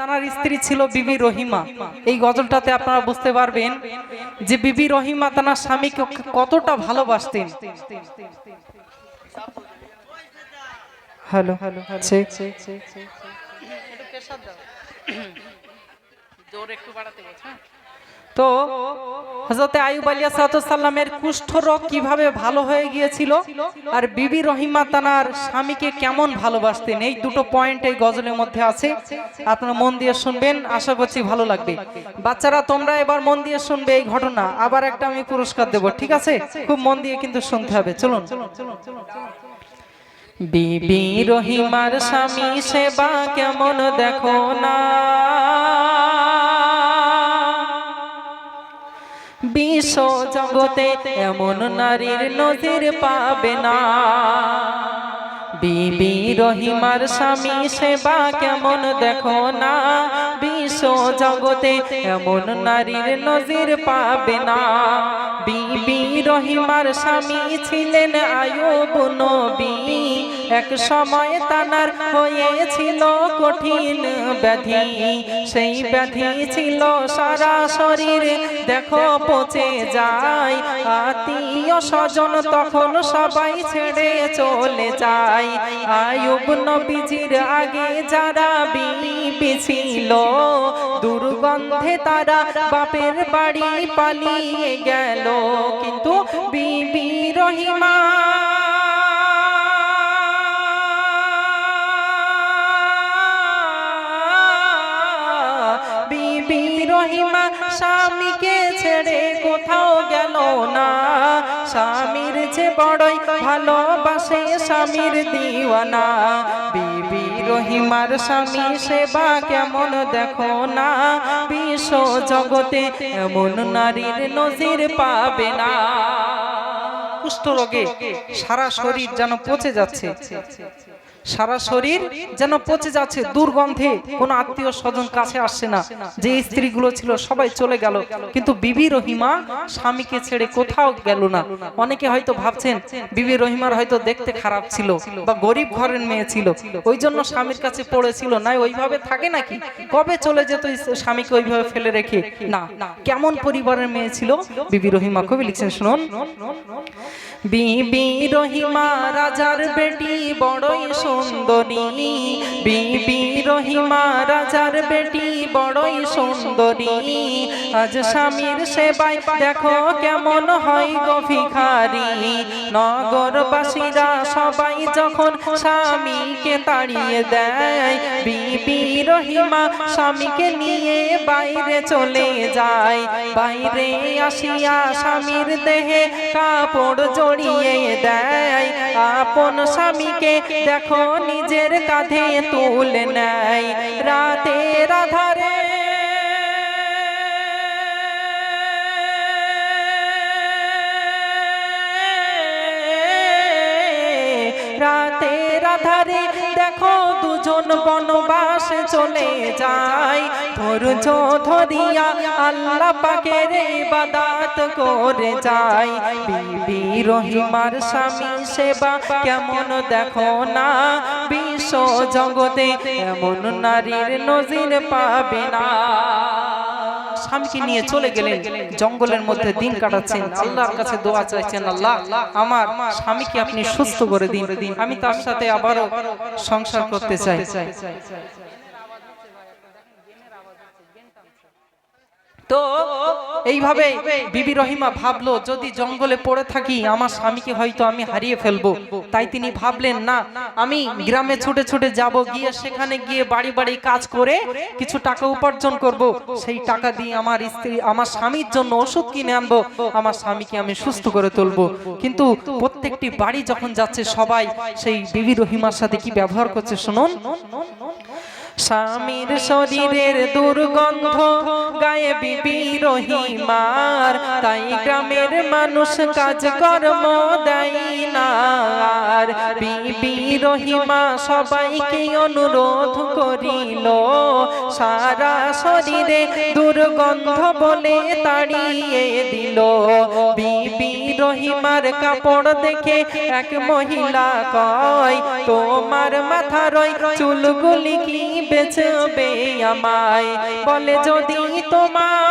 তানার স্ত্রী ছিল বিবি রহিমা। এই গজলটাতে আপনারা বুঝতে পারবেন যে বিবি রহিমা তার স্বামীকে কতটা ভালোবাসতেন। হ্যালো হ্যালো চেক তো হজরতে আয়ুব আলিয়া সাল্লামের কুষ্ঠ রোগ কীভাবে ভালো হয়ে গিয়েছিল? আর বিবি রহিমা তানার স্বামীকে কেমন ভালোবাসতেন? এই দুটো পয়েন্ট এই গজলের মধ্যে আছে। আপনারা মন দিয়ে শুনবেন, আশা করছি ভালো লাগবে। বাচ্চারা, তোমরা এবার মন দিয়ে শুনবে এই ঘটনা। আবার একটা আমি পুরস্কার দেব, ঠিক আছে? খুব মন দিয়ে কিন্তু শুনতে হবে। চলুন। বিবি রহিমার স্বামী সেবা কেমন দেখো না? বিশ্ব জগতে এমন নারীর নজির পাবে না। বিবি রহিমার স্বামী সেবা কেমন দেখো না? বিশ্ব জগতে এমন নারীর নজির পাবে না। বিবি রহিমার স্বামী ছিলেন আয়ুব নবী। এক সময় তানার হয়েছিল কঠিন ব্যাধি। সেই ব্যাধি ছিল সারা শরীর। দেখো পচে যায়। আত্মীয় স্বজন তখন সবাই ছেড়ে চলে যায়। আয়ুব নবীজির আগে যারা বিবি ছিল, দুর্গন্ধে তারা বাপের বাড়ি পালিয়ে গেল। কিন্তু বিবি রহিমা। বিবি রহিমা স্বামীকে ছেড়ে কোথাও গেল না। স্বামীর যে বড়ই ভালোবাসে স্বামীর দিওয়ানা, বিবি রহিমার স্বামী সেবা কেমন দেখো না? বিশ্ব জগতে এমন নারীর নজির পাবে না। কুষ্ঠ রোগে সারা শরীর যেন পচে যাচ্ছে। সারা শরীর যেন পচে যাচ্ছে, দুর্গন্ধে কোনো আত্মীয় স্বজন কাছে আসছে না। যে স্ত্রীগুলো ছিল, সবাই চলে গেল। কিন্তু বিবি রহিমা স্বামীকে ছেড়ে কোথাও গেল না। অনেকে হয়তো ভাবছেন, বিবি রহিমার হয়তো দেখতে খারাপ ছিল বা গরিব ঘরের মেয়ে ছিল। ওই জন্য স্বামীর কাছে পড়েছিল না ওইভাবে থাকে নাকি? কবে চলে যেত স্বামীকে ওইভাবে ফেলে রেখে? না, কেমন পরিবারের মেয়ে ছিল? বিবি রহিমা কবি লিখছেন, শুনুন। বিবি রহিমা রাজার বেটি বড়ই সুন্দরী। বিবি রহিমা, রাজার বেটি, বড়ই সুন্দরী। আজ স্বামীর সেবাই দেখো কেমন হয় নগরবাসীরা সবাই যখন স্বামীকে তাড়িয়ে দেয়, বিবি রহিমা স্বামীকে নিয়ে বাইরে চলে যায়। বাইরে আসিয়া স্বামীর দেহে কাপড় জড়িয়ে দেয়। আপন স্বামীকে দেখো নিজের কাঁধে তুলে নেয়। রাতে রাধারে। রাতে আধারে দেখো দুজন বনবাসে চলে যায়। ধৈর্য ধরিয়া আল্লাহ পাকের বাদাত করে যায়। বিবি রহিমার স্বামী সেবা কেমন দেখো না? বিশ্ব জগতে এমন নারীর নজির পাবে না। স্বামীকে নিয়ে চলে গেলেন জঙ্গলের মধ্যে দিন কাটাচ্ছেন। আল্লাহর কাছে দোয়া চাইছেন আল্লাহ আমার স্বামীকে আপনি সুস্থ করে দিন। আমি তার সাথে আবারও সংসার করতে চাই। তো এইভাবে বিবি রহিমা ভাবলো, যদি জঙ্গলে পড়ে থাকি, আমার স্বামীকে হয়তো আমি হারিয়ে ফেলব। তাই তিনি ভাবলেন, না, আমি গ্রামে ছুটে ছুটে যাব, গিয়ে সেখানে গিয়ে বাড়ি বাড়ি কাজ করে কিছু টাকা উপার্জন করব। সেই টাকা দিয়ে আমার স্ত্রী, আমার স্বামীর জন্য ওষুধ কিনে আনব, আমার স্বামীকে আমি সুস্থ করে তুলবো। কিন্তু প্রত্যেকটি বাড়ি যখন যাচ্ছে সবাই, সেই বিবি রহিমার সাথে কি ব্যবহার করছে শুনুন? স্বামীর শরীরের দুর্গন্ধ গায়ে বিবি তাই গ্রামের মানুষ কাজ কর্ম সবাইকে অনুরোধ করিল, সারা শরীরে দুর্গন্ধ বলে তাড়িয়ে দিল। বিবি রহিমার কাপড় দেখে এক মহিলা কয়, তোমার মাথার চুলগুলি কি বেচবে আমায়? বলে, যদি তোমার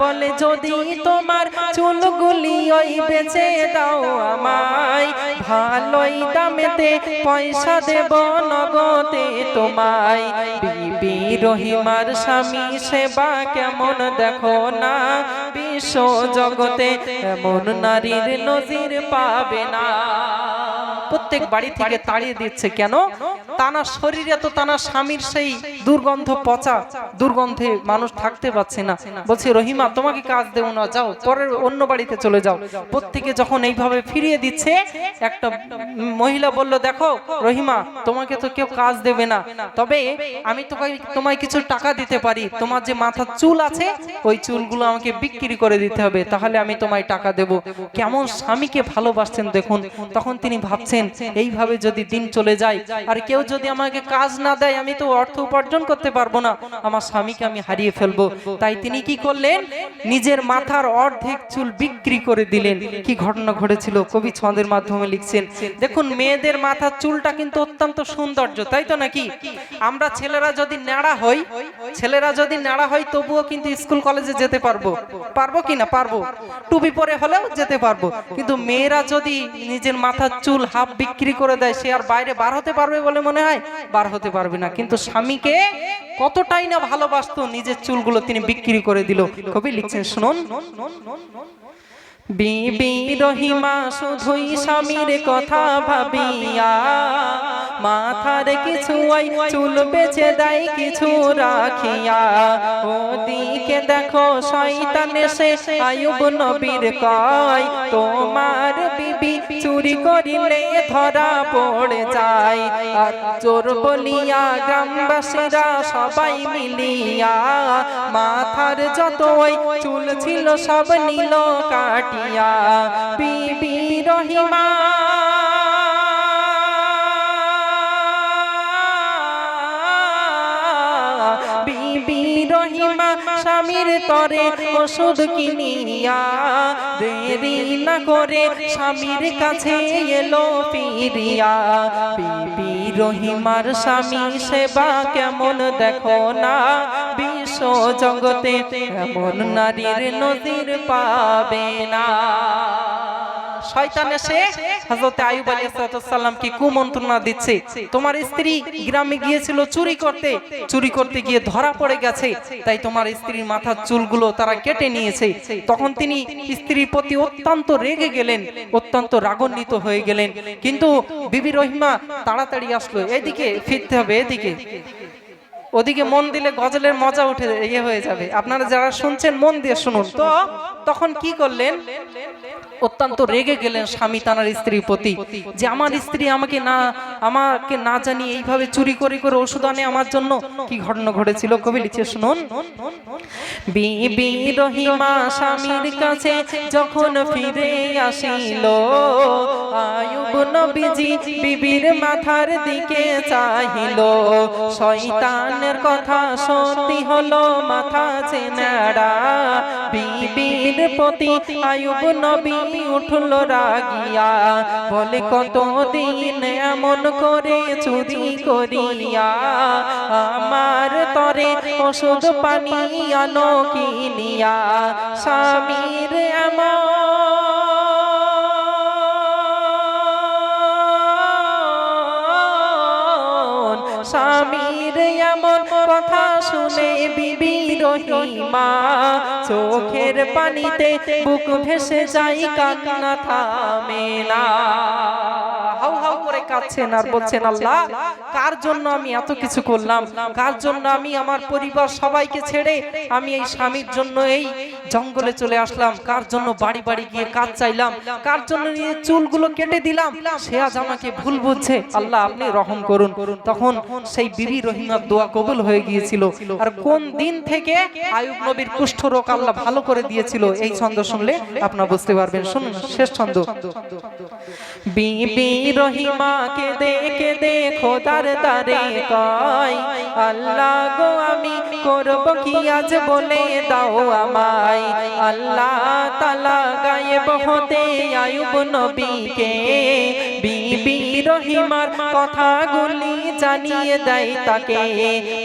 বলে যদি তোমার চুলগুলি ওই বেচে দাও আমায়, ভালোই দামেতে পয়সা দেব নগদে তোমায়। বিবি রহিমার স্বামী সেবা কেমন দেখো না, বিশ্ব জগতে এমন নারীর নজির পাবে না। প্রত্যেক বাড়ি থেকে তাড়িয়ে দিচ্ছে। কেন? তানা শরীরে তো তানা স্বামীর সেই দুর্গন্ধ পচা, দুর্গন্ধে মানুষ থাকতে পারছে না। বলছে, রহিমা, তোমাকে কাজ দেবো না, যাও, পরের অন্য বাড়িতে চলে যাও। প্রত্যেকে যখন এইভাবে ফিরিয়ে দিচ্ছে, একটা মহিলা বলল, দেখো, রহিমা, তোমাকে তো কেউ কাজ দেবে না। তবে আমি তোমাকে তোমায় কিছু টাকা দিতে পারি। তোমার যে মাথার চুল আছে, ওই চুলগুলো আমাকে বিক্রি করে দিতে হবে। তাহলে আমি তোমায় টাকা দেব। কেমন স্বামীকে ভালোবাসছেন, দেখুন। তখন তিনি ভাবছেন, এইভাবে যদি দিন চলে যায়, আর কেউ যদি আমাকে কাজ না দেয়, আমি তো অর্থ উপার্জন করতে পারব না। আমার স্বামীকে আমি হারিয়ে ফেলব। তাই তিনি কি করলেন? নিজের মাথার অর্ধেক চুল বিক্রি করে দিলেন। কি ঘটনা ঘটেছিল? কবি ছন্দের মাধ্যমে লিখছেন, দেখুন, মেয়েদের মাথার চুলটা কিন্তু অত্যন্ত সৌন্দর্য, তাই তো নাকি? আমরা ছেলেরা যদি নেড়া হই, ছেলেরা যদি নেড়া হয় তবুও কিন্তু স্কুল কলেজে যেতে পারব। পারব কি না? পারব। টুপি পরে হলেও যেতে পারব। কিন্তু মেয়েরা যদি নিজের মাথার চুল হাফ বিক্রি করে দেয়, সে আর বাইরে বার হতে পারবে বলে মনে হয়, বার হতে পারবে না। কিন্তু স্বামীকে কতটাই না ভালোবাসতো, নিজের চুলগুলো তিনি বিক্রি করে দিল। কবি লিখছেন, শুনুন। বিবি রহিমা শুধুই স্বামীর কথা ভাবিয়া মাথার কিছু চুল বেছে দেয়, কিছু রাখিয়া। ওদিকে দেখো, শয়তান আয়ুব নবীর কয়, তোমার বিবি চুরি করিলে ধরা পড়ে যায়। আর চোর বলিয়া গ্রামবাসীরা সবাই মিলিয়া মাথার যত ওই চুল ছিল সব নীল কাটিয়া। বিবি রহিমা স্বামীর তরে ওষুধ কিনিয়া দেরি না করে স্বামীর কাছে এলো পিরিয়া বিবি রহিমার স্বামী সেবা কেমন দেখো না? বিশ্ব জগতে এমন নারীর নদীর পাবে না। শয়তান তোমার স্ত্রী গ্রামে গিয়েছিল চুরি করতে। চুরি করতে গিয়ে ধরা পড়ে গেছে। তাই তোমার স্ত্রীর মাথার চুলগুলো তারা কেটে নিয়েছে। তখন তিনি স্ত্রীর প্রতি অত্যন্ত রেগে গেলেন, অত্যন্ত রাগান্বিত হয়ে গেলেন। কিন্তু বিবি রহিমা তাড়াতাড়ি আসলো, এদিকে ফিরতে হবে, এদিকে। ওদিকে মন দিলে গজলের মজা উঠে ইয়ে হয়ে যাবে। আপনারা যারা শুনছেন, মন দিয়ে শুনুন। তো তখন কি করলেন? অত্যন্ত রেগে গেলেন স্বামী তানার স্ত্রীর প্রতি, যে আমার স্ত্রী আমাকে না আমাকে না জানি এইভাবে চুরি করে করে ওষুধ আনে আমার জন্য। কি ঘটনা ঘটেছিল? কবি লিখে শুনুন। বিবি রহিমা স্বামীর কাছে যখন ফিরে আসিল, আয়ুব নবীজি বিবির মাথার দিকে চাহিল। শয়তানের কথা সত্যি হলো, মাথা চেনারা বিবির প্রতি আয়ুব নবী উঠল রাগিয়া, বলে কত দিন এমন করে চুরি করিয়া? আমার তরে ওষুধ পানি আনো কিনিয়া। স্বামীর এমন স্বামীর এমন কথা শুনে বিবি রহিমা চোখের পানিতে বুক ভেসে যাই কান্না থামে না। হাউ হাউ করে কাঁদছেন আর বলছেন, আল্লাহ, কার জন্য আমি এত কিছু করলাম? কার জন্য আমি আমার পরিবার সবাইকে ছেড়ে আমি এই স্বামীর জন্য এই জঙ্গলে চলে আসলাম? কার জন্য বাড়ি বাড়ি গিয়ে কাজ চাইলাম? কার জন্য নিয়ে চুলগুলো কেটে দিলাম? সে আজ আমাকে ভুল বুঝছে। আল্লাহ, আপনি রহম করুন। তখন সেই বিবি রহিমার দোয়া কবুল হয়ে গিয়েছিল। আর কোন দিন থেকে আয়ুব নবীর কুষ্ঠ রোগ আল্লাহ ভালো করে দিয়েছিল, এই ছন্দ শুনলে আপনারা বুঝতে পারবেন। শুনুন, শেষ ছন্দ। বিবি রহিমা কেঁদে কেঁদে খোদার দারে কয়, আল্লাহ গো আমি করব কি আজ বলে দাও আমায়। আল্লাহ তালা গায়েব হতে আয়ুব নবীকে, বিবি রহিমার কথাগুলি জানিয়ে দেয় তাকে।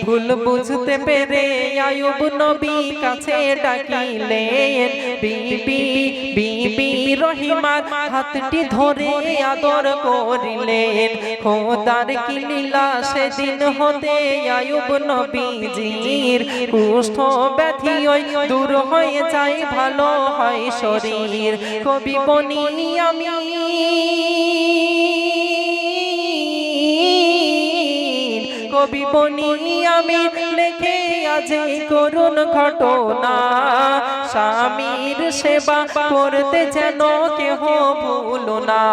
ভুল বুঝতে পেরে আয়ুব নবী কাছে ডাকিলেন, বিবি বিবি রহিমার হাতটি ধরে আদর করিলেন। খোদার কি লীলা সেদিন হতে আয়ুব নবীজির কুষ্ঠ ব্যাধি ওই দূর হয়ে যায়, ভালো হয় শরীর। কবি বনি আমি কবি বনি আমি লেখে আজ করুণ ঘটনা। স্বামীর সেবা করতে যেন কেহ ভুলো না।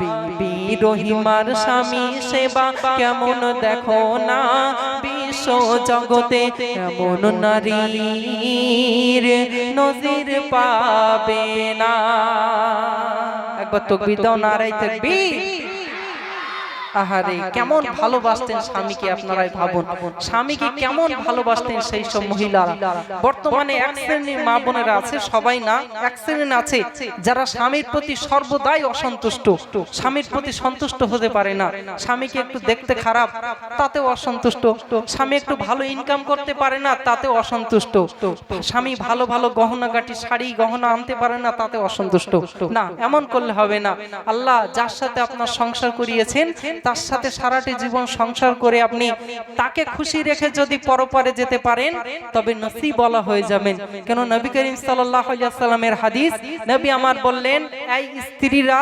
বিবি রহিমার স্বামী সেবা কেমন দেখো না। বিশ্ব জগতে এমন নারীর নজির পাবে না। একবার তকবির দাও নারাই তকবির। আহারে কেমন ভালোবাসতেন স্বামীকে আপনারাই ভাবুন। স্বামীকে কেমন ভালোবাসতেন সেই সব মহিলারা? বর্তমানে এক শ্রেণির মা বোনেরা আছে সবাই না এক শ্রেণির আছে যারা স্বামীর প্রতি সর্বদাই অসন্তুষ্ট। স্বামীর প্রতি সন্তুষ্ট হতে পারে না। স্বামীকে একটু দেখতে খারাপ তাতেও অসন্তুষ্ট। স্বামী একটু ভালো ইনকাম করতে পারে না তাতে অসন্তুষ্ট। স্বামী ভালো ভালো গহনা গাটি শাড়ি গহনা আনতে পারে না তাতে অসন্তুষ্ট। না এমন করলে হবে না। আল্লাহ যার সাথে আপনার সংসার করিয়েছেন তার সাথে সারাটি জীবন সংসার করে আপনি তাকে খুশি রেখে যদি পরপরে যেতে পারেন, তবে নসি বলা হয়ে যাবেন কেন নবী করিম সাল্লাহ সাল্লামের হাদিস, নবী আমার বললেন, এই স্ত্রীরা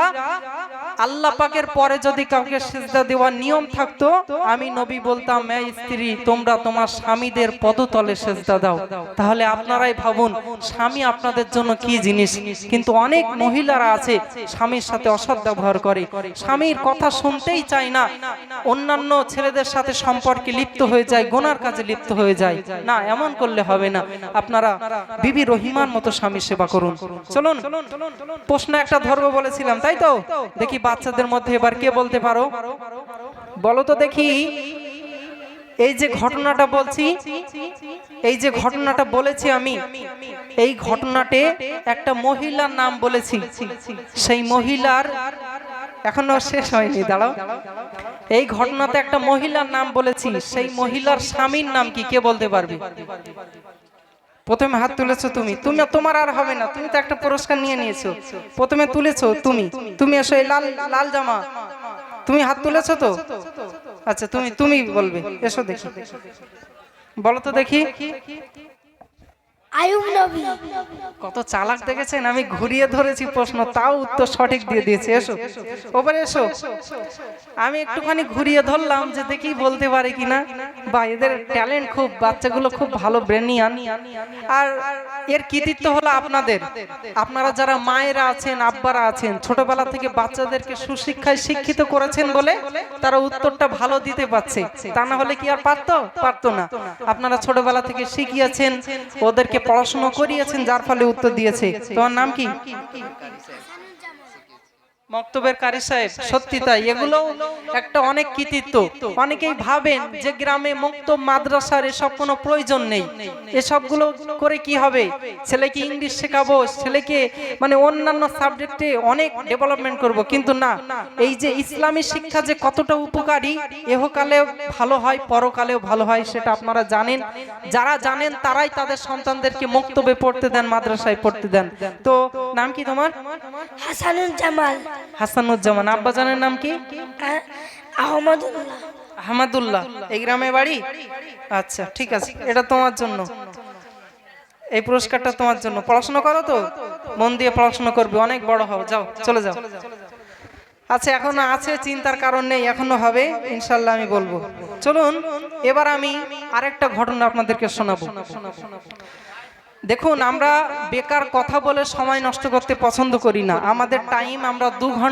আল্লাহ পাকের পরে যদি কাউকে সেজদা দেওয়ার নিয়ম থাকতো, আমি নবী বলতাম, এই স্ত্রী, তোমরা তোমার স্বামীদের পদতলে সেজদা দাও। তাহলে আপনারাই ভাবুন, স্বামী আপনাদের জন্য কি জিনিস? কিন্তু অনেক মহিলারা আছে, স্বামীর সাথে অসৎ ব্যবহার করে। স্বামীর কথা শুনতেই চায় না। অন্যান্য ছেলেদের সাথে সম্পর্কে লিপ্ত হয়ে যায়, গোনার কাজে লিপ্ত হয়ে যায়। না, এমন করলে হবে না। আপনারা বিবি রহিমার মতো স্বামী সেবা করুন। চলুন, প্রশ্ন একটা ধর্ম বলেছিলাম, তাই তো? দেখি বাচ্চাদের মধ্যে এবার কে বলতে পারো? বলো তো দেখি। এই যে ঘটনাটা বলছি, এই যে ঘটনাটা বলেছি আমি, এই ঘটনাতে একটা মহিলার নাম বলেছি। সেই মহিলার এখনও শেষ হয়নি, দাঁড়াও। এই ঘটনাতে একটা মহিলার নাম বলেছি, সেই মহিলার স্বামীর নাম কি, কে বলতে পারবে? প্রথমে হাত তুলেছো তুমি। তুমি তোমার আর হবে না। তুমি তো একটা পুরস্কার নিয়ে নিয়েছো। প্রথমে তুলেছো তুমি। তুমি এসো এই লাল লাল জামা। তুমি হাত তুলেছো তো? আচ্ছা তুমি তুমি বলবে। এসো দেখি। বলো তো দেখি। কত চালাক দেখেছেন? আমি ঘুরিয়ে ধরেছি প্রশ্ন, তাও উত্তর সঠিক দিয়ে দিয়েছে। এসো, ওপরে এসো। আমি একটুখানি ঘুরিয়ে ধরলাম যে দেখি বলতে পারে কিনা। বা এদের ট্যালেন্ট খুব, বাচ্চাগুলো খুব ভালো ব্রেনিয়ান। আর এর কৃতিত্ব হলো আপনাদের। আপনারা যারা মায়েরা আছেন, আব্বারা আছেন, ছোটবেলা থেকে বাচ্চাদেরকে সুশিক্ষায় শিক্ষিত করেছেন বলে তারা উত্তরটা ভালো দিতে পারছে। তা না হলে কি আর পারতো? পারতো না। আপনারা ছোটবেলা থেকে শিখিয়েছেন, ওদেরকে পড়াশোনা করিয়েছেন যার ফলে উত্তর দিয়েছে। তোমার নাম কি? মক্তবের কারি সাহেব সত্যি তাই এগুলো একটা অনেক কৃতিত্ব। অনেকেই ভাবেন যে গ্রামে মুক্ত মাদ্রাসার এসব কোনো প্রয়োজন নেই। এসবগুলো করে কি হবে? ছেলেকে ইংলিশ শেখাবো ছেলেকে মানে অন্যান্য সাবজেক্টে অনেক ডেভেলপমেন্ট করব। কিন্তু না এই যে ইসলামী শিক্ষা যে কতটা উপকারী এহকালেও ভালো হয় পরকালেও ভালো হয় সেটা আপনারা জানেন। যারা জানেন তারাই তাদের সন্তানদেরকে মুক্তবে পড়তে দেন মাদ্রাসায় পড়তে দেন। তো নাম কি তোমার? হাসানুল জামাল। হাসানুজ্জামান আব্বাজানের নাম কি? আহমদুল্লাহ। আহমদুল্লাহ। এই গ্রামে বাড়ি? আচ্ছা ঠিক আছে। এটা তোমার জন্য। এই পুরস্কারটা তোমার জন্য। পড়াশোনা করো তো? মন দিয়ে পড়াশোনা করবে। অনেক বড় হও। যাও চলে যাও। আচ্ছা এখনও আছে চিন্তার কারণ নেই। এখনও হবে। ইনশাল্লাহ আমি বলব। চলুন এবার আমি আরেকটা ঘটনা আপনাদেরকে শোনাবো। দেখুন, আমরা বেকার কথা বলে সময় নষ্ট করতে পছন্দ করি না। আমাদের টাইম আমরা দু ঘণ্টা